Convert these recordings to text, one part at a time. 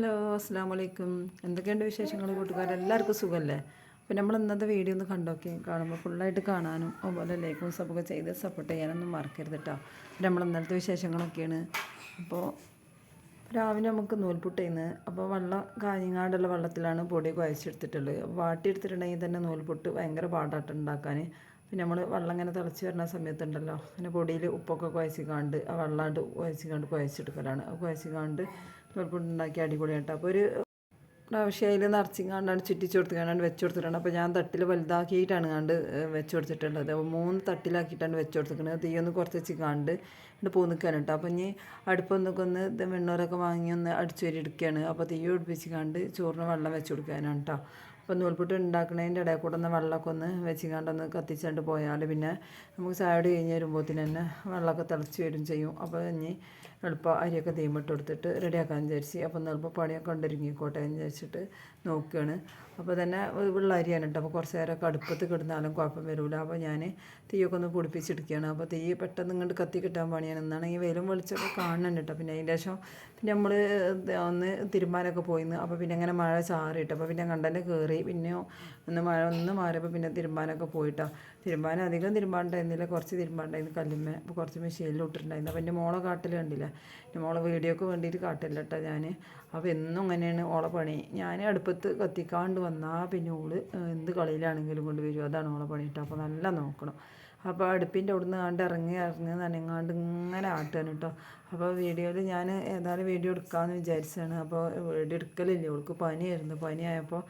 Hello അസ്സാം വലൈക്കും എന്തൊക്കെയുണ്ട് വിശേഷങ്ങൾ കൂട്ടുകാർ എല്ലാവർക്കും സുഖമല്ലേ അപ്പോൾ നമ്മൾ ഇന്നത്തെ വീഡിയോ ഒന്ന് കണ്ടോക്കി. കാണുമ്പോൾ ഫുള്ളായിട്ട് കാണാനും അതുപോലെ ലൈക്കും സപ്പൊക്കെ ചെയ്ത് സപ്പോർട്ട് ചെയ്യാനൊന്നും മറക്കരുത് കേട്ടോ നമ്മൾ ഇന്നലത്തെ വിശേഷങ്ങളൊക്കെയാണ്. അപ്പോൾ രാവിലെ നമുക്ക് നൂൽപുട്ട് ചെയ്യുന്നത് അപ്പോൾ വെള്ളം കാഞ്ഞങ്ങാടുള്ള വെള്ളത്തിലാണ് പൊടി കുഴച്ചെടുത്തിട്ടുള്ളത് വാട്ടിയെടുത്തിട്ടുണ്ടെങ്കിൽ തന്നെ നൂൽപുട്ട് ഭയങ്കര പാടാട്ട് ഉണ്ടാക്കാൻ പിന്നെ നമ്മൾ വെള്ളം ഇങ്ങനെ തിളച്ച് വരുന്ന സമയത്തുണ്ടല്ലോ. അങ്ങനെ പൊടിയിൽ ഉപ്പൊക്കെ കുഴച്ചിക്കാണ്ട് ആ വെള്ളമായിട്ട് കുഴച്ചിക്കാണ്ട് കുഴച്ചെടുക്കലാണ്. കുഴച്ചിക്കാണ്ട് നൂൽപുട്ട് ഉണ്ടാക്കി അടിപൊളിയായിട്ട് അപ്പോൾ ഒരു പ്രാവശ്യം അതിൽ നിറച്ചിങ്ങാണ്ടാണ് ചുറ്റിച്ച് കൊടുത്തുകൊണ്ടാണ് വെച്ച് കൊടുത്തിട്ടുണ്ട് അപ്പോൾ ഞാൻ തട്ടിൽ വലുതാക്കിയിട്ടാണ് കണ്ട് വെച്ച് കൊടുത്തിട്ടുള്ളത് അപ്പോൾ മൂന്ന് തട്ടിലാക്കിയിട്ടാണ് വെച്ച് കൊടുത്തിരിക്കുന്നത് തീ ഒന്ന് കുറച്ച് വെച്ച് കണ്ട് എന്നിട്ട് പൂ നിൽക്കാൻ കേട്ടോ അപ്പോൾ ഇനി അടുപ്പൊന്നൊക്കെ ഒന്ന് വെണ്ണൂറൊക്കെ വാങ്ങി ഒന്ന് അടിച്ചു വരി എടുക്കുകയാണ് അപ്പോൾ തീ ഒടിപ്പിച്ച് കണ്ട് ചോറിന് വെള്ളം വെച്ച് കൊടുക്കാനാണ് കേട്ടോ അപ്പോൾ നൂൽപുട്ട് ഉണ്ടാക്കുന്നതിന്റെ ഇടയിൽ കൂടെ ഒന്ന് വെള്ളമൊക്കെ ഒന്ന് വെച്ചിങ്ങാണ്ടൊന്ന് കത്തിച്ചുകൊണ്ട് പോയാൽ പിന്നെ നമുക്ക് ചായട് കഴിഞ്ഞ് വരുമ്പോഴത്തേന് തന്നെ വെള്ളമൊക്കെ തിളച്ച് വരും ചെയ്യും. അപ്പോൾ ഇനി എളുപ്പം അരിയൊക്കെ തീമിട്ട് കൊടുത്തിട്ട് റെഡിയാക്കാൻ വിചാരിച്ച് അപ്പം എളുപ്പം പണിയൊക്കെ ഉണ്ടൊരുങ്ങിക്കോട്ടെ എന്ന് വിചാരിച്ചിട്ട് നോക്കുകയാണ് അപ്പോൾ തന്നെ വെള്ള അരിയാണ് കേട്ടോ. അപ്പോൾ കുറച്ച് നേരമൊക്കെ അടുപ്പത്ത് കിടന്നാലും കുഴപ്പം വരില്ല അപ്പോൾ ഞാൻ തീയൊക്കെ ഒന്ന് പൊടിപ്പിച്ചെടുക്കുകയാണ് അപ്പോൾ തീ പെട്ടെന്ന് ഇങ്ങോട്ട് കത്തി കിട്ടാൻ പണിയാണ്. എന്നാണെങ്കിൽ വെയിലും വെളിച്ചമൊക്കെ കാണുന്നുണ്ട് കേട്ടോ. പിന്നെ അതിന്റെ ശേഷം പിന്നെ നമ്മൾ ഒന്ന് തിരുമാനൊക്കെ പോയിന്ന്. അപ്പോൾ പിന്നെ അങ്ങനെ മഴ ചാറിയിട്ട് അപ്പോൾ പിന്നെ കണ്ടന്നെ കയറി പിന്നെ ഒന്ന് മഴ ഒന്ന് മാറിയപ്പോൾ പിന്നെ തിരുമാനൊക്കെ പോയിട്ടോ. തിരുമാനം അധികം തിരുമ്പാണ്ടായിരുന്നില്ല. കുറച്ച് തിരുമ്പാണ്ടായിരുന്നു കല്ലുമ്മ. അപ്പോൾ കുറച്ച് മെഷീനിൽ ഇട്ടിട്ടുണ്ടായിരുന്നു. അപ്പോൾ എന്റെ മോളെ കാട്ടിൽ കണ്ടില്ല? മോളെ വീഡിയോക്ക് വേണ്ടിയിട്ട് കാട്ടില്ല കേട്ടോ ഞാൻ അപ്പോൾ എന്നും അങ്ങനെയാണ് ഓളെ പണി. ഞാൻ അടുപ്പത്ത് കത്തിക്കാണ്ട് വന്നാൽ പിന്നെ ഓൾ എന്ത് കളിയിലാണെങ്കിലും കൊണ്ടുവരും അതാണ് ഓളെ പണി കേട്ടോ. അപ്പോൾ നല്ല നോക്കണം. അപ്പോൾ അടുപ്പിന്റെ അവിടുന്ന് കണ്ട് ഇറങ്ങി ഇറങ്ങി നനങ്ങാണ്ട് ഇങ്ങനെ ആട്ടാണ് കേട്ടോ. അപ്പോൾ വീഡിയോയിൽ ഞാൻ ഏതായാലും വീഡിയോ എടുക്കാമെന്ന് വിചാരിച്ചാണ്. അപ്പോൾ വീഡിയോ എടുക്കലില്ല? ഓൾക്ക് പനിയായിരുന്നു. പനിയായപ്പോൾ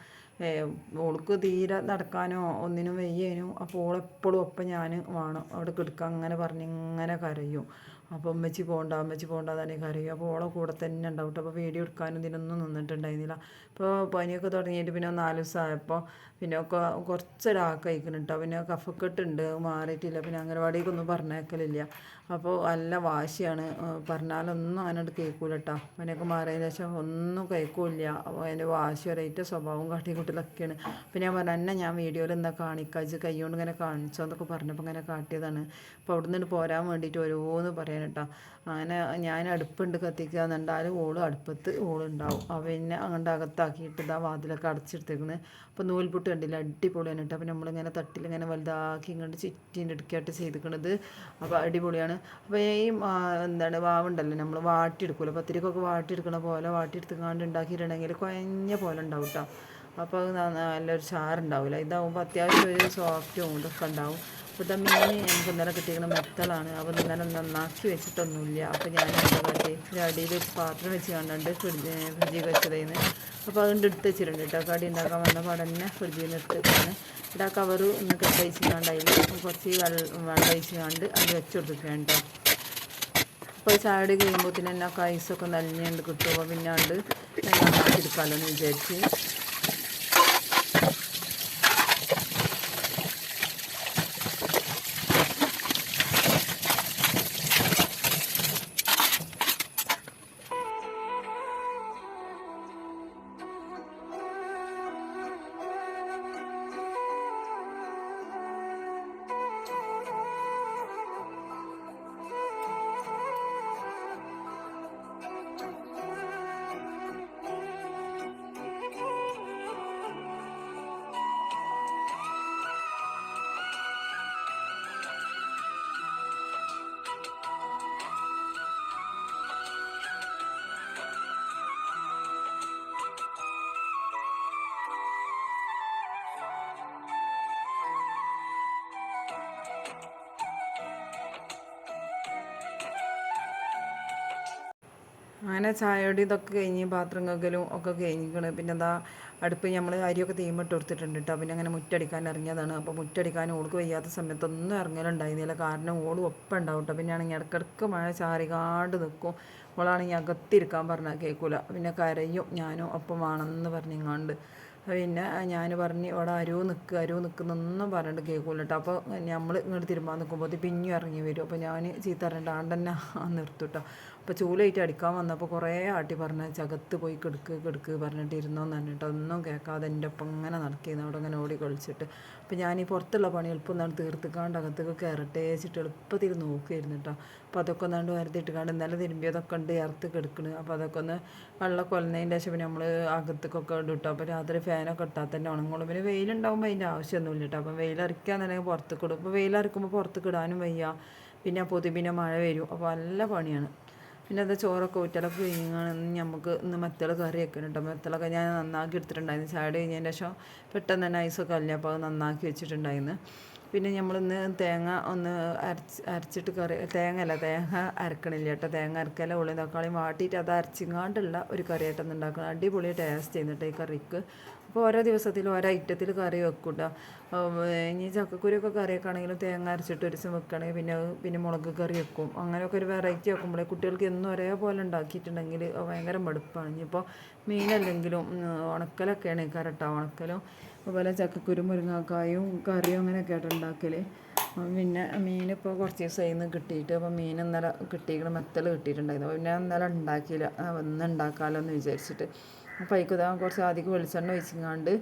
ഓൾക്ക് തീരെ നടക്കാനോ ഒന്നിനും വയ്യേനു. അപ്പോൾ ഓളെപ്പോഴും ഒപ്പം ഞാൻ വേണം. അവിടെ കിടക്കാൻ അങ്ങനെ പറഞ്ഞ് ഇങ്ങനെ കരയും. അപ്പോൾ അമ്മച്ചി പോകണ്ട അമ്മച്ചി പോകണ്ട തന്നെ കരയും. അപ്പോൾ ഓളെ കൂടെ തന്നെ ഉണ്ടാവും അപ്പോൾ വീഡിയോ എടുക്കാനും ഇതിനൊന്നും നിന്നിട്ടുണ്ടായിരുന്നില്ല. അപ്പോൾ പനിയൊക്കെ തുടങ്ങിയിട്ട് പിന്നെ നാല് ദിവസമായപ്പോൾ പിന്നെ ഒക്കെ കഴിക്കണം കേട്ടോ പിന്നെ കഫക്കെട്ടുണ്ട് മാറിയിട്ടില്ല. പിന്നെ അംഗനവാടിക്കൊന്നും പറഞ്ഞേക്കലില്ല അപ്പോൾ നല്ല വാശിയാണ്. പറഞ്ഞാലൊന്നും അതിനോട് കേൾക്കൂല കേട്ടോ അവനൊക്കെ മാറിയതിന് ശേഷം ഒന്നും കഴിക്കൂല അതിന്റെ വാശി ഒരേറ്റ സ്വഭാവം കാട്ടിക്കൂട്ടലൊക്കെയാണ് പിന്നെ ഞാൻ പറഞ്ഞു എന്നെ ഞാൻ വീഡിയോയിൽ എന്താ കാണിക്കാച്ച് കൈ കൊണ്ട് ഇങ്ങനെ കാണിച്ചോ എന്നൊക്കെ പറഞ്ഞപ്പോൾ ഇങ്ങനെ കാട്ടിയതാണ്. അപ്പോൾ അവിടെ നിന്ന് പോരാൻ വേണ്ടിയിട്ട് ഓരോന്ന് പറയാൻ കേട്ടോ അങ്ങനെ ഞാൻ അടുപ്പുണ്ട് കത്തിക്കുക ഓൾ അടുപ്പത്ത് ഓളുണ്ടാവും അപ്പം പിന്നെ അങ്ങോട്ട് അകത്താക്കിയിട്ട് ഇതാ വാതിലൊക്കെ അടച്ചെടുത്തേക്കുന്നത് അപ്പോൾ നൂൽപുട്ട് കണ്ടില്ല അടിപൊളിയാണ് കേട്ടോ. അപ്പോൾ നമ്മളിങ്ങനെ തട്ടിലിങ്ങനെ വലുതാക്കി ഇങ്ങോട്ട് ചുറ്റിന്റെ ഇടുക്കിയായിട്ട് ചെയ്തിരിക്കുന്നത് അപ്പോൾ അടിപൊളിയാണ്. അപ്പോൾ ഈ എന്താണ് വാവുണ്ടല്ലോ നമ്മൾ വാട്ടിയെടുക്കുമല്ലോ പത്തിരിക്കൊക്കെ വാട്ടിയെടുക്കണ പോലെ വാട്ടിയെടുത്തുകൊണ്ട് ഉണ്ടാക്കിയിട്ടുണ്ടെങ്കിൽ കുഴഞ്ഞ പോലെ ഉണ്ടാവും കേട്ടോ. അപ്പോൾ അത് നല്ലൊരു ചാറുണ്ടാവില്ല ഇതാവുമ്പോൾ അത്യാവശ്യം ഒരു സോഫ്റ്റും ഇതൊക്കെ ഉണ്ടാവും. അപ്പോൾ ഇതാ മീൻ നമുക്ക് ഇന്നലെ കിട്ടിയിരിക്കുന്ന മെത്തലാണ്. അപ്പോൾ ഇന്നലെ നന്നാക്കി വെച്ചിട്ടൊന്നുമില്ല. അപ്പോൾ ഞാൻ എന്താ കാട്ടി അടിയിൽ പാത്രം വെച്ച് കണ്ടുണ്ട് ഫ്രിഡ്ജ് ഫ്രിഡ്ജിൽ വെച്ചതേന്ന്. അപ്പോൾ അതുകൊണ്ട് എടുത്ത് വെച്ചിട്ടുണ്ട് കേട്ടോ. കടി ഉണ്ടാക്കാൻ വന്ന തന്നെ ഫ്രിഡ്ജിൽ നിന്ന് എടുത്തിട്ടാണ് ഇവിടെ ആ കവറ് ഒന്ന് കെട്ടഴിച്ച് കണ്ടായി കുറച്ച് വെള്ളം വെള്ളം ഒഴിച്ച് കണ്ട് അത് വെച്ച് കൊടുക്കുകയാണ് കേട്ടോ. അപ്പോൾ ചാടി കഴിയുമ്പോൾ തന്നെ ആ ഐസൊക്കെ നനഞ്ഞുകൊണ്ട് കിട്ടുമ്പോൾ പിന്നെ അത് നന്നാക്കി എടുക്കാമല്ലോ എന്ന് വിചാരിച്ച്. അങ്ങനെ ചായയോടെ ഇതൊക്കെ കഴിഞ്ഞ് പാത്രം കകലും ഒക്കെ കഴിഞ്ഞിരിക്കണ് പിന്നെ എന്താ അടുപ്പ് നമ്മൾ അരിയൊക്കെ തീമിട്ട് കൊടുത്തിട്ടുണ്ട് കേട്ടോ പിന്നെ അങ്ങനെ മുറ്റടിക്കാൻ ഇറങ്ങിയതാണ്. അപ്പോൾ മുറ്റടിക്കാൻ ഓൾക്ക് വയ്യാത്ത സമയത്തൊന്നും ഇറങ്ങലുണ്ടായിരുന്നില്ല. കാരണം ഓൾ ഒപ്പം ഉണ്ടാവും കേട്ടോ പിന്നെ ആണെങ്കിൽ ഇടയ്ക്കിടയ്ക്ക് മഴ ചാറികാണ്ട് നിൽക്കും ഓളാണെങ്കിൽ അകത്തിരിക്കാൻ പറഞ്ഞാൽ കേൾക്കൂല പിന്നെ കരയും ഞാനും ഒപ്പം വേണമെന്ന് പറഞ്ഞിങ്ങാണ്ട്. പിന്നെ ഞാൻ പറഞ്ഞ് ഇവിടെ അരൂ നിൽക്കുക അരൂ നിൽക്കുന്നൊന്നും പറഞ്ഞിട്ട് കേൾക്കൂല കേട്ടോ അപ്പോൾ നമ്മൾ ഇങ്ങോട്ട് തിരുമ്പാൻ നിൽക്കുമ്പോൾ പിഞ്ഞു ഇറങ്ങി വരും. അപ്പോൾ ഞാൻ ചീത്ത പറഞ്ഞിട്ട് ആണ്ടെന്നെ നിർത്തും കേട്ടോ അപ്പോൾ ചൂലായിട്ട് അടിക്കാൻ വന്നപ്പോൾ കുറേ ആട്ടി പറഞ്ഞ ചകത്ത് പോയി കിടക്ക് കിടക്ക് പറഞ്ഞിട്ട് ഇരുന്നോന്ന് പറഞ്ഞിട്ട് ഒന്നും കേൾക്കാതെ എന്റെ ഒപ്പം ഇങ്ങനെ നടക്കിയിരുന്നു അവിടെ ഇങ്ങനെ ഓടി കളിച്ചിട്ട്. അപ്പോൾ ഞാൻ ഈ പുറത്തുള്ള പണി എളുപ്പം എന്താണ് തീർത്തിക്കാണ്ട് അകത്തേക്ക് കയറട്ടെ വെച്ചിട്ട് എളുപ്പത്തിൽ നോക്കിയിരുന്നു കേട്ടോ അപ്പോൾ അതൊക്കെ ഒന്നാണ്ട് വരുത്തിയിട്ട് കാണും ഇന്നലെ തിരുമ്പിയതൊക്കെ ഉണ്ട് ഇറത്ത് കിടക്കണ്. അപ്പോൾ അതൊക്കെ ഒന്ന് വെള്ളം കൊല്ലുന്നതിന്റെ ശേഷം പിന്നെ നമ്മൾ അകത്തേക്കൊക്കെ ഇടും കേട്ടോ അപ്പോൾ രാത്രി ഫാനൊക്കെ ഇട്ടാൽ തന്നെ ഉണങ്ങുള്ളൂ പിന്നെ വെയിലുണ്ടാകുമ്പോൾ അതിന്റെ ആവശ്യമൊന്നുമില്ല കേട്ടോ അപ്പം തന്നെ പുറത്തേക്ക് ഇടും. അപ്പോൾ വെയിലറിക്കുമ്പോൾ പുറത്തേക്ക് ഇടാനും വയ്യ. പിന്നെ പൊതി പിന്നെ മഴ വരും. അപ്പോൾ നല്ല പണിയാണ്. പിന്നെ അത് ചോറൊക്കെ ഊറ്റലൊക്കെ കഴിഞ്ഞാണെന്ന് നമുക്ക് ഇന്ന് മത്തള കറി വെക്കണം മത്തളൊക്കെ ഞാൻ നന്നാക്കി എടുത്തിട്ടുണ്ടായിരുന്നു. ചായ കഴിഞ്ഞതിന് ശേഷം പെട്ടെന്ന് തന്നെ ഐസൊക്കെ അല്ല? അപ്പോൾ അത് നന്നാക്കി വെച്ചിട്ടുണ്ടായിരുന്നു. പിന്നെ നമ്മളിന്ന് തേങ്ങ ഒന്ന് അരച്ച് അരച്ചിട്ട് കറി തേങ്ങ അല്ല തേങ്ങ അരക്കണില്ല കേട്ടോ. തേങ്ങ അരക്കല ഉള്ളി തക്കാളി വാട്ടിയിട്ട് അത് അരച്ചിങ്ങാണ്ടുള്ള ഒരു കറിയായിട്ടൊന്ന് ഉണ്ടാക്കണം. അടിപൊളി ടേസ്റ്റ് ചെയ്യുന്നുണ്ട് ഈ കറിക്ക്. അപ്പോൾ ഓരോ ദിവസത്തിലും ഓരോ ഐറ്റത്തിൽ കറി വെക്കും കേട്ടോ. ഇനി ചക്കക്കുരുയൊക്കെ കറിയൊക്കെ ആണെങ്കിലും തേങ്ങ അരച്ചിട്ട് ഒരു ദിവസം വെക്കണമെങ്കിൽ പിന്നെ പിന്നെ മുളക് കറി വെക്കും. അങ്ങനെയൊക്കെ ഒരു വെറൈറ്റി വെക്കുമ്പോഴേ കുട്ടികൾക്ക് എന്നും ഒരേപോലെ ഉണ്ടാക്കിയിട്ടുണ്ടെങ്കിൽ ഭയങ്കര മടുപ്പാണ്. ഇനിയിപ്പോൾ മീനല്ലെങ്കിലും ഉണക്കലൊക്കെയാണ് ഈ ഉണക്കലും അതുപോലെ ചക്കക്കുരു മുരിങ്ങാക്കായും കറിയും അങ്ങനെയൊക്കെ ആയിട്ട് ഉണ്ടാക്കൽ പിന്നെ മീനിപ്പോൾ കുറച്ച് ദിവസമായി നിന്ന് കിട്ടിയിട്ട് അപ്പോൾ മീൻ ഇന്നലെ കിട്ടിയിരിക്കണം മെത്തൽ കിട്ടിയിട്ടുണ്ടായിരുന്നു. അപ്പോൾ പിന്നെ ഇന്നലെ ഉണ്ടാക്കിയില്ല. ഒന്ന് ഉണ്ടാക്കാമല്ലോ എന്ന് വിചാരിച്ചിട്ട്. അപ്പോൾ അതിക്കുതാ കുറച്ച് അധികം വെളിച്ചെണ്ണ ഒഴിച്ചിങ്ങാണ്ട്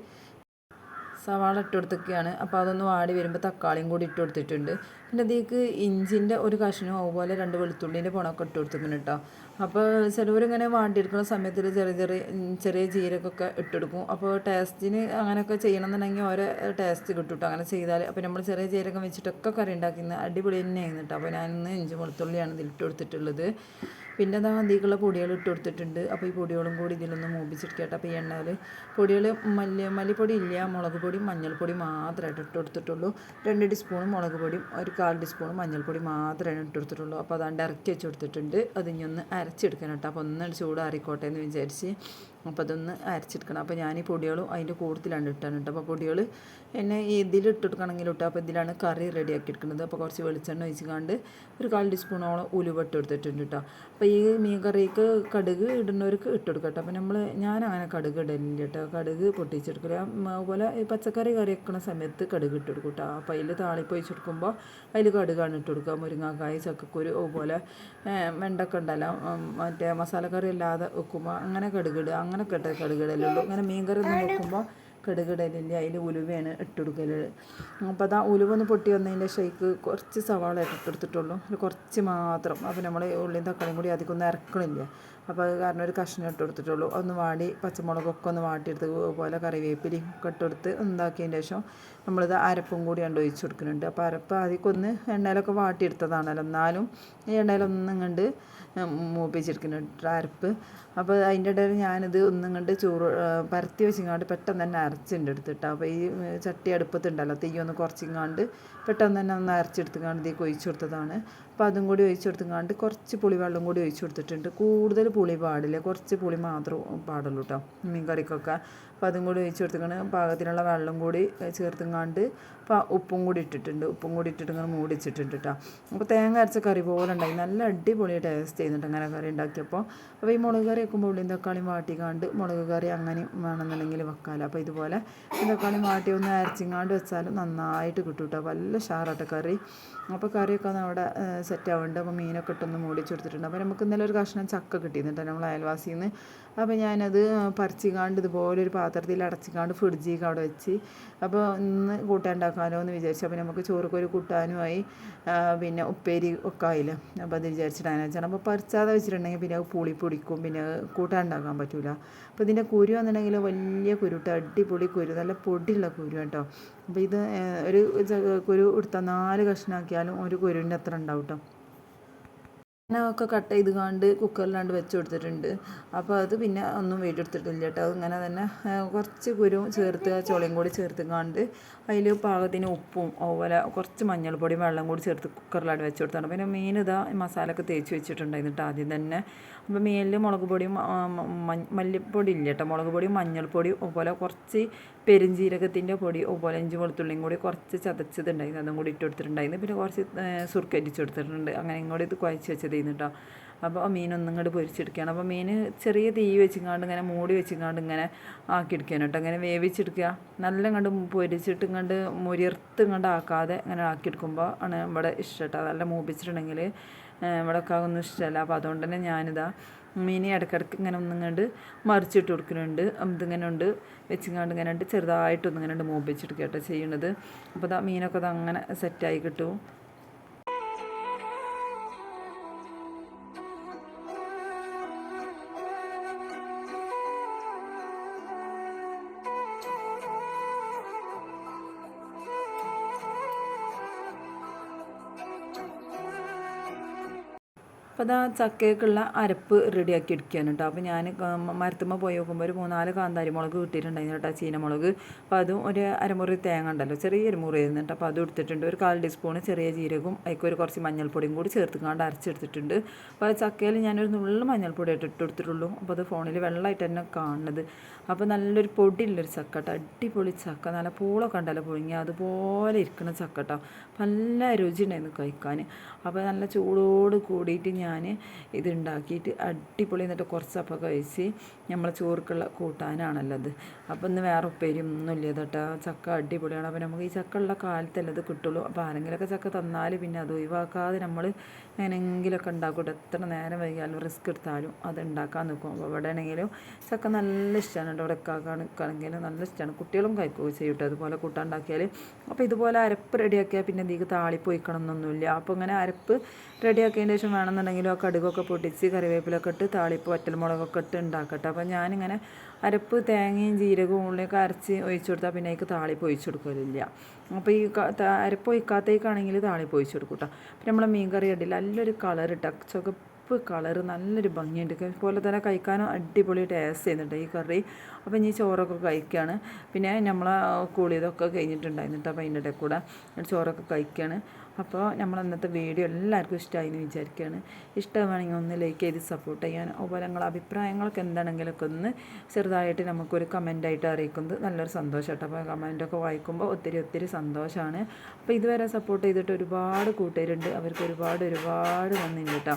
സവാള ഇട്ട് കൊടുത്തൊക്കെയാണ് അപ്പോൾ അതൊന്ന് വാടി വരുമ്പോൾ തക്കാളിയും കൂടി ഇട്ട് കൊടുത്തിട്ടുണ്ട്. പിന്നെ അതിലേക്ക് ഇഞ്ചിന്റെ ഒരു കഷ്ണവും അതുപോലെ രണ്ട് വെളുത്തുള്ളീന്റെ പുണമൊക്കെ ഇട്ട് കൊടുത്തിട്ടുണ്ട് കേട്ടോ. അപ്പോൾ ചിലവരിങ്ങനെ വാണ്ടിയെടുക്കുന്ന സമയത്തിൽ ചെറിയ ചെറിയ ചെറിയ ജീരകമൊക്കെ ഇട്ടെടുക്കും അപ്പോൾ ടേസ്റ്റിന് അങ്ങനെയൊക്കെ ചെയ്യണമെന്നുണ്ടെങ്കിൽ ഓരോ ടേസ്റ്റ് കിട്ടും കേട്ടോ. അങ്ങനെ ചെയ്താൽ അപ്പോൾ നമ്മൾ ചെറിയ ജീരകം വെച്ചിട്ടൊക്കെ കറി ഉണ്ടാക്കുന്നത് അടിപൊളി തന്നെയായിരുന്നു കേട്ടോ. അപ്പോൾ ഞാനിന്ന് ഇഞ്ചി വെളുത്തുള്ളിയാണ് ഇതിൽ ഇട്ട് കൊടുത്തിട്ടുള്ളത്. പിന്നെ അതാ അതിലേക്കുള്ള പൊടികൾ ഇട്ട് കൊടുത്തിട്ടുണ്ട്. അപ്പോൾ ഈ പൊടികളും കൂടി ഇതിലൊന്ന് മൂപ്പിച്ചെടുക്കട്ടെ. അപ്പോൾ ഈ എണ്ണയിൽ പൊടികൾ മല്ലി മല്ലിപ്പൊടി ഇല്ല. മുളക് പൊടി മഞ്ഞൾപ്പൊടി മാത്രമായിട്ട് ഇട്ട് കൊടുത്തിട്ടുള്ളൂ. രണ്ട് ടീസ്പൂൺ മുളക് പൊടിയും ഒരു കാൽ ടീസ്പൂൺ മഞ്ഞൾപ്പൊടി മാത്രമേ ഇട്ട് കൊടുത്തിട്ടുള്ളൂ. അപ്പോൾ അതാണ്ട് ഇറക്കി വെച്ച് കൊടുത്തിട്ടുണ്ട്. അതിനി ഒന്ന് അരച്ചെടുക്കണം അപ്പോൾ ഒന്ന് ചൂടാറിക്കോട്ടെ എന്ന് വിചാരിച്ച്. അപ്പോൾ അതൊന്ന് അരച്ചെടുക്കണം. അപ്പോൾ ഞാൻ ഈ പൊടികളും അതിന്റെ കൂടുതലാണ് ഇട്ടാണ് കേട്ടോ. അപ്പോൾ പൊടികൾ എന്നെ ഇതിൽ ഇട്ടെടുക്കണമെങ്കിൽ ഇട്ടു. അപ്പോൾ ഇതിലാണ് കറി റെഡിയാക്കി എടുക്കുന്നത്. അപ്പോൾ കുറച്ച് വെളിച്ചെണ്ണ ഒഴിച്ചുകൊണ്ട് ഒരു കാൽ ടീസ്പൂണോളം ഉലുവ ഇട്ട് കൊടുത്തിട്ടുണ്ട് കേട്ടോ. അപ്പോൾ ഈ മീൻ കറിക്ക് കടുക് ഇടുന്നവർക്ക് ഇട്ടെടുക്കാം കേട്ടോ. അപ്പോൾ നമ്മൾ ഞാൻ അങ്ങനെ കടുക് ഇടലില്ല കേട്ടോ. കടുക് പൊട്ടിച്ചെടുക്കില്ല അതുപോലെ ഈ പച്ചക്കറി കറി വെക്കുന്ന സമയത്ത് കടുക് ഇട്ട് കൊടുക്കും കേട്ടോ. അപ്പോൾ അതിൽ താളിപ്പ് ഒഴിച്ചെടുക്കുമ്പോൾ അതിൽ കടുകാണ് ഇട്ട് കൊടുക്കുക. മുരിങ്ങാക്കായ് ചക്കക്കുരു അതുപോലെ വെണ്ടക്ക ഉണ്ടല്ലോ. മറ്റേ മസാലക്കറി അല്ലാതെ വെക്കുമ്പോൾ അങ്ങനെ കടുകിടുക അങ്ങനെ കേട്ടോ കടുകിടലുള്ളൂ അങ്ങനെ മീൻകറി നോക്കുമ്പോൾ കടുകിടലില്ല അതിൽ ഉലുവയാണ് ഇട്ടുകൊടുക്കൽ അപ്പോൾ അതാ ഉലുവ ഒന്ന് പൊട്ടി വന്നതിന്റെ ഷേക്ക് കുറച്ച് സവാള ഇട്ടെടുത്തിട്ടുള്ളൂ കുറച്ച് മാത്രം. അപ്പോൾ നമ്മൾ ഉള്ളിയും തക്കാളിയും കൂടി അധികം ഒന്നും ഇറക്കണില്ല അപ്പോൾ കാരണം ഒരു കഷ്ണം ഇട്ട് കൊടുത്തിട്ടുള്ളൂ. ഒന്ന് വാടി പച്ചമുളകൊക്കെ ഒന്ന് വാട്ടിയെടുത്ത് അതുപോലെ കറിവേപ്പിലയും ഒക്കെ ഇട്ടെടുത്ത് ഉണ്ടാക്കിയതിന് ശേഷം നമ്മളിത് അരപ്പും കൂടി കണ്ട് ഒഴിച്ചു കൊടുക്കുന്നുണ്ട്. അപ്പോൾ അരപ്പ് ഒന്ന് എണ്ണയിലൊക്കെ വാട്ടിയെടുത്തതാണല്ലോ. എന്നാലും ഈ എണ്ണയിലൊന്നും കണ്ട് മൂപ്പിച്ചെടുക്കുന്നുണ്ട് അരപ്പ്. അപ്പോൾ അതിന്റെ ഇടയിൽ ഞാനിത് ഒന്നും കണ്ട് ചോറ് പരത്തി വെച്ചിങ്ങാണ്ട് പെട്ടെന്ന് തന്നെ അരച്ചിട്ടുണ്ട് എടുത്തിട്ട്. അപ്പോൾ ഈ ചട്ടി അടുപ്പത്തുണ്ടല്ലോ തീയൊന്ന് കുറച്ചിങ്ങാണ്ട് പെട്ടെന്ന് തന്നെ ഒന്ന് അരച്ചെടുത്തുങ്ങാണ്ട് ഇതിലേക്ക് ഒഴിച്ചു കൊടുത്തതാണ്. അപ്പോൾ അതും കൂടി ഒഴിച്ചു കൊടുത്തുങ്ങാണ്ട് കുറച്ച് പുളിവെള്ളം കൂടി ഒഴിച്ചു കൊടുത്തിട്ടുണ്ട്. കൂടുതൽ പുളി പാടില്ല. കുറച്ച് പുളി മാത്രം പാടുള്ളൂ കേട്ടോ മീൻ കറിക്കൊക്കെ. അപ്പോൾ അതും കൂടി ഒഴിച്ച് കൊടുത്തുകൊണ്ട് പാകത്തിനുള്ള വെള്ളം കൂടി ചേർത്തുങ്ങാണ്ട് ഉപ്പും കൂടി ഇട്ടിട്ടുണ്ട്. ഉപ്പും കൂടി ഇട്ടിട്ട് ഇങ്ങനെ മൂടിച്ചിട്ടുണ്ട് കേട്ടോ അപ്പോൾ തേങ്ങ അരച്ച കറി പോലെ ഉണ്ടായി. നല്ല അടിപൊളി ടേസ്റ്റ് ചെയ്യുന്നുണ്ട് അങ്ങനെ കറി ഉണ്ടാക്കിയപ്പോൾ. അപ്പോൾ ഈ മുളക് കറി വെക്കുമ്പോൾ ഉള്ളിയും തക്കാളിയും വാട്ടിക്കാണ്ട് മുളക് കറി അങ്ങനെ വേണമെന്നുണ്ടെങ്കിൽ വെക്കാമല്ലോ അപ്പോൾ ഇതുപോലെ തക്കാളി വാട്ടി ഒന്ന് അരച്ചിങ്ങാണ്ട് വെച്ചാൽ നന്നായിട്ട് കിട്ടും കേട്ടോ നല്ല ഷാറാട്ട കറി. അപ്പോൾ കറിയൊക്കെ നമ്മുടെ സെറ്റ് ആവുന്നുണ്ട് അപ്പോൾ മീനൊക്കെ ഇട്ടൊന്ന് മൂടിച്ച് കൊടുത്തിട്ടുണ്ട്. അപ്പോൾ നമുക്ക് ഇന്നലെ ഒരു കഷ്ണം ചക്ക കിട്ടിയിരുന്നുണ്ട് നമ്മൾ അയൽവാസിയിൽ നിന്ന് അപ്പോൾ ഞാനത് പറിച്ചിക്കാണ്ട് ഇതുപോലെ ഒരു പാത്രത്തിൽ അടച്ചിക്കാണ്ട് ഫ്രിഡ്ജിക്ക് അവിടെ വെച്ച് അപ്പോൾ ഇന്ന് കൂട്ടാൻ എന്ന് വിചാരിച്ചു. അപ്പോൾ നമുക്ക് ചോറുക്കൊരു കൂട്ടാനുമായി പിന്നെ ഉപ്പേരി ഒക്കെ ആയില്ല? അപ്പോൾ അത് വിചാരിച്ചിട്ടാണ് വെച്ചാൽ അപ്പോൾ പറിച്ചാതെ വെച്ചിട്ടുണ്ടെങ്കിൽ പിന്നെ പുളി പൊടിക്കും. പിന്നെ കൂട്ടാൻ ഉണ്ടാക്കാൻ പറ്റില്ല അപ്പോൾ ഇതിന്റെ കുരു എന്നുണ്ടെങ്കിൽ വലിയ കുരുട്ടോ അടിപൊളി കുരു. നല്ല പൊടിയുള്ള കുരു കേട്ടോ. അപ്പോൾ ഇത് ഒരു കുരു എടുത്താൽ നാല് കഷ്ണാക്കിയാലും ഒരു കുരുവിന്റെ അത്ര ഉണ്ടാവും കേട്ടോ ഒക്കെ കട്ട് ചെയ്ത് കണ്ട് കുക്കറിലാണ്ട് വെച്ച് കൊടുത്തിട്ടുണ്ട്. അപ്പോൾ അത് പിന്നെ ഒന്നും എടുത്തിട്ടില്ല കേട്ടോ ഇങ്ങനെ തന്നെ കുറച്ച് കുരു ചേർത്ത് ചുളയും കൂടി ചേർത്ത് കണ്ട് അതിൽ പാകത്തിന് ഉപ്പും അതുപോലെ കുറച്ച് മഞ്ഞൾപ്പൊടിയും വെള്ളം കൂടി ചേർത്ത് കുക്കറിലാണ്ട് വെച്ച് കൊടുത്താണ്. പിന്നെ മീൻ ഇതാ മസാലയൊക്കെ തേച്ച് വെച്ചിട്ടുണ്ടായിരുന്നു ആദ്യം തന്നെ. അപ്പോൾ മീനിൽ മുളക് പൊടിയും മല്ലിപ്പൊടി ഇല്ല കേട്ടോ മുളക് പൊടിയും മഞ്ഞൾപ്പൊടിയും അതുപോലെ കുറച്ച് പെരുംജീരകത്തിന്റെ പൊടി അതുപോലെ ഇഞ്ചി വെളുത്തുള്ളിയും കൂടി കുറച്ച് ചതച്ചതുണ്ടായിരുന്നു. അതും കൂടി ഇട്ട് കൊടുത്തിട്ടുണ്ടായിരുന്നു. പിന്നെ കുറച്ച് സുർക്കരിച്ച് കൊടുത്തിട്ടുണ്ട് അങ്ങനെ ഇങ്ങോട്ട് ഇത് കുഴച്ച് വെച്ചതായിരുന്നു കേട്ടോ അപ്പോൾ മീനൊന്നും ഇങ്ങോട്ട് പൊരിച്ചെടുക്കുകയാണ്. അപ്പോൾ മീൻ ചെറിയ തീ വെച്ചിങ്ങാണ്ട് ഇങ്ങനെ മൂടി വെച്ചിങ്ങാണ്ട് ഇങ്ങനെ ആക്കിയെടുക്കുകയാണ് കേട്ടോ അങ്ങനെ വേവിച്ചെടുക്കുക. നല്ല ഇങ്ങോട്ട് പൊരിച്ചിട്ട് ഇങ്ങോട്ട് മുരിർത്ത് ഇങ്ങോട്ട് ആക്കാതെ ഇങ്ങനെ ആക്കിയെടുക്കുമ്പോൾ ആണ് ഇവിടെ ഇഷ്ടം കേട്ടോ നല്ല മൂപ്പിച്ചിട്ടുണ്ടെങ്കിൽ ഇവിടെ ഒക്കെ ഒന്നും ഇഷ്ടമല്ല. അപ്പോൾ അതുകൊണ്ട് തന്നെ ഞാനിതാ മീനി ഇടയ്ക്കിടയ്ക്ക് ഇങ്ങനെ ഒന്നിങ്ങണ്ട് മറിച്ചിട്ട് കൊടുക്കുന്നുണ്ട് ഇതിങ്ങനെ ഉണ്ട് വെച്ചിങ്ങാണ്ട് ഇങ്ങനെ ഉണ്ട്. ചെറുതായിട്ടൊന്നും ഇങ്ങനെ ഉണ്ട് മൂപ്പിച്ചെടുക്കുക കേട്ടോ ചെയ്യണത് അപ്പോൾ ഇതാ മീനൊക്കെ അത് അങ്ങനെ സെറ്റായി കിട്ടും. അപ്പോൾ അതാ ചക്കയൊക്കെയുള്ള അരപ്പ് റെഡിയാക്കി എടുക്കുകയാണ് കേട്ടോ. അപ്പോൾ ഞാൻ മരത്തുമ്മ പോയി നോക്കുമ്പോൾ ഒരു മൂന്നാൽ കാന്താരി മുളക് കിട്ടിയിട്ടുണ്ടായിരുന്നു കേട്ടോ ചീനമുളക്. അപ്പോൾ അതും ഒരു അരമുറി തേങ്ങ ഉണ്ടല്ലോ ചെറിയൊരു മുറി ആയിരുന്നു അപ്പോൾ അതും എടുത്തിട്ടുണ്ട്. ഒരു കാൽ ടീസ്പൂൺ ചെറിയ ജീരകവും അതിൽ ഒരു കുറച്ച് മഞ്ഞൾപ്പൊടിയും കൂടി ചേർത്തുകൊണ്ട് അരച്ചെടുത്തിട്ടുണ്ട്. അപ്പോൾ ചക്കയിൽ ഞാനൊരു നുള്ളു മഞ്ഞൾപ്പൊടി ആയിട്ട് ഇട്ട് കൊടുത്തിട്ടുള്ളൂ. അപ്പോൾ അത് ഫോണിൽ വെള്ളമായിട്ട് തന്നെ കാണുന്നത്. അപ്പോൾ നല്ലൊരു പൊടിയുള്ളൊരു ചക്ക കേട്ടോ. അടിപൊളി ചക്ക. നല്ല പൂളൊക്കെ ഉണ്ടല്ലോ പുഴുങ്ങി. അതുപോലെ ഇരിക്കുന്ന ചക്ക കേട്ടോ. നല്ല രുചി ഉണ്ടായിരുന്നു കഴിക്കാൻ അപ്പോൾ നല്ല ചൂടോട് കൂടിയിട്ട് ഞാൻ ഇത് ഉണ്ടാക്കിയിട്ട് അടിപൊളി എന്നിട്ട് കുറച്ചപ്പം കഴിച്ച് നമ്മൾ ചോറുക്കുള്ള കൂട്ടാനാണല്ലോ അത്. അപ്പോൾ ഇന്ന് വേറെ ഉപ്പേരി ഒന്നും ഇല്ല കേട്ടോ. ചക്ക അടിപൊളിയാണ്. അപ്പോൾ നമുക്ക് ഈ ചക്ക ഉള്ള കാലത്തല്ലേ ഇത് കിട്ടുള്ളൂ. അപ്പോൾ ആരെങ്കിലുമൊക്കെ ചക്ക തന്നാൽ പിന്നെ അത് ഒഴിവാക്കാതെ നമ്മൾ എങ്ങനെയെങ്കിലുമൊക്കെ ഉണ്ടാക്കൂട്ടോ എത്ര നേരം വൈകിയാലും റിസ്ക് എടുത്താലും അത് ഉണ്ടാക്കാൻ നിൽക്കും അപ്പോൾ ഇവിടെ ആണെങ്കിലും ചക്ക നല്ല ഇഷ്ടമാണ് ഇവിടെ കാക്കാണെങ്കിലും നല്ല ഇഷ്ടമാണ് കുട്ടികളും കഴിക്കുകയും ചെയ്യും അതുപോലെ കൂട്ടാൻ ഉണ്ടാക്കിയാൽ അപ്പോൾ ഇതുപോലെ അരപ്പ് റെഡിയാക്കിയാൽ പിന്നെ ഇതിക്ക് താളിപ്പ് ഒഴിക്കണം എന്നൊന്നുമില്ല. അപ്പോൾ ഇങ്ങനെ അരപ്പ് റെഡിയാക്കിയതിന് ശേഷം വേണമെന്നുണ്ടെങ്കിലും ആ കടുകൊക്കെ പൊട്ടിച്ച് കറിവേപ്പിലൊക്കെ ഇട്ട് താളിപ്പ് വറ്റൽമുളകൊക്കെ ഇട്ട് ഉണ്ടാക്കട്ടെ. അപ്പോൾ ഞാനിങ്ങനെ അരപ്പ് തേങ്ങയും ജീരകവും ഉള്ളിയൊക്കെ അരച്ച് ഒഴിച്ചു കൊടുത്താൽ പിന്നെ അതിക്ക് താളിപ്പ് ഒഴിച്ചു കൊടുക്കലില്ല. അപ്പോൾ ഈ അരപ്പ് ഒഴിക്കാത്തേക്കാണെങ്കിൽ താളിപ്പ് ഒഴിച്ചു കൊടുക്കും പിന്നെ നമ്മളെ മീൻ കറി ഇടില്ല നല്ലൊരു കളർ ഇട്ട ചുവപ്പ് കളർ നല്ലൊരു ഭംഗിയുണ്ട്. അതുപോലെ തന്നെ കഴിക്കാനും അടിപൊളി ടേസ്റ്റ് ചെയ്യുന്നുണ്ട് ഈ കറി. അപ്പോൾ ഇനി ചോറൊക്കെ കഴിക്കുകയാണ് പിന്നെ നമ്മളെ കൂളിയതൊക്കെ കഴിഞ്ഞിട്ടുണ്ടായിരുന്നു കേട്ടോ അപ്പോൾ അതിന്റെ ഇടയിൽ കൂടെ ചോറൊക്കെ കഴിക്കുകയാണ് അപ്പോൾ നമ്മൾ അന്നത്തെ വീഡിയോ എല്ലാവർക്കും ഇഷ്ടമായി എന്ന് വിചാരിക്കുകയാണ്. ഇഷ്ടമാണെങ്കിൽ ഒന്ന് ലൈക്ക് ചെയ്ത് സപ്പോർട്ട് ചെയ്യാൻ അതുപോലെ നിങ്ങളുടെ അഭിപ്രായങ്ങളൊക്കെ എന്താണെങ്കിലൊക്കെ ഒന്ന് ചെറുതായിട്ട് നമുക്കൊരു കമന്റായിട്ട് അറിയിക്കുന്നത് നല്ലൊരു സന്തോഷം കേട്ടോ അപ്പോൾ കമന്റൊക്കെ വായിക്കുമ്പോൾ ഒത്തിരി ഒത്തിരി സന്തോഷമാണ്. അപ്പോൾ ഇതുവരെ സപ്പോർട്ട് ചെയ്തിട്ട് ഒരുപാട് കൂട്ടുകാരുണ്ട്. അവർക്ക് ഒരുപാട് ഒരുപാട് നന്ദിയുണ്ട് കേട്ടോ.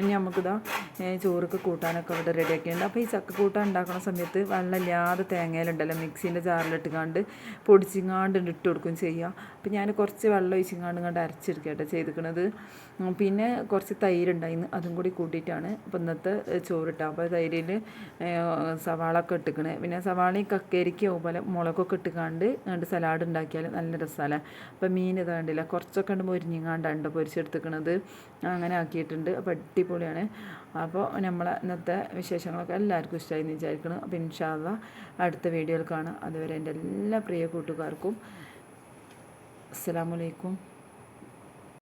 ഇനി നമുക്കിതാ ചോറൊക്കെ കൂട്ടാനൊക്കെ അവിടെ റെഡിയാക്കിയിട്ടുണ്ട് അപ്പോൾ ഈ ചക്ക കൂട്ടാൻ ഉണ്ടാക്കുന്ന സമയത്ത് വെള്ളമില്ലാതെ തേങ്ങയിലുണ്ടല്ലോ. മിക്സീന്റെ ജാറിലിട്ടുകാണ്ട് പൊടിച്ചിങ്ങാണ്ട് ഇട്ട് കൊടുക്കും ചെയ്യുക അപ്പോൾ ഞാൻ കുറച്ച് വെള്ളം ഒഴിച്ചിങ്ങാണ്ട് കണ്ട് അരച്ചെടുക്കുക കേട്ടോ ചെയ്തിരിക്കണത് പിന്നെ കുറച്ച് തൈരുണ്ടായിരുന്നു അതും കൂടി കൂട്ടിയിട്ടാണ് അപ്പോൾ ഇന്നത്തെ ചോറിട്ട. അപ്പോൾ തൈരിൽ സവാളൊക്കെ ഇട്ടിക്കണേ. പിന്നെ സവാളയും കക്കരിക്കും അതുപോലെ മുളകൊക്കെ ഇട്ടുകാണ്ട് കണ്ട് സലാഡ് ഉണ്ടാക്കിയാൽ നല്ല രസമല്ലേ അപ്പോൾ മീൻ ഇത് കുറച്ചൊക്കെ ഉണ്ട് മുരിഞ്ഞിങ്ങാണ്ടാണ്ട് പൊരിച്ചെടുത്തിക്കണത്. അങ്ങനെ ആക്കിയിട്ടുണ്ട്. അപ്പോൾ അടിപൊളിയാണ്. അപ്പോൾ നമ്മളെ ഇന്നത്തെ വിശേഷങ്ങളൊക്കെ എല്ലാവർക്കും ഇഷ്ടമായി എന്ന് വിചാരിക്കണം. അപ്പോൾ ഇൻഷാല്ല അടുത്ത വീഡിയോയിൽ കാണാം. അതുവരെ എന്റെ എല്ലാ പ്രിയ കൂട്ടുകാർക്കും അസ്സാമലൈക്കും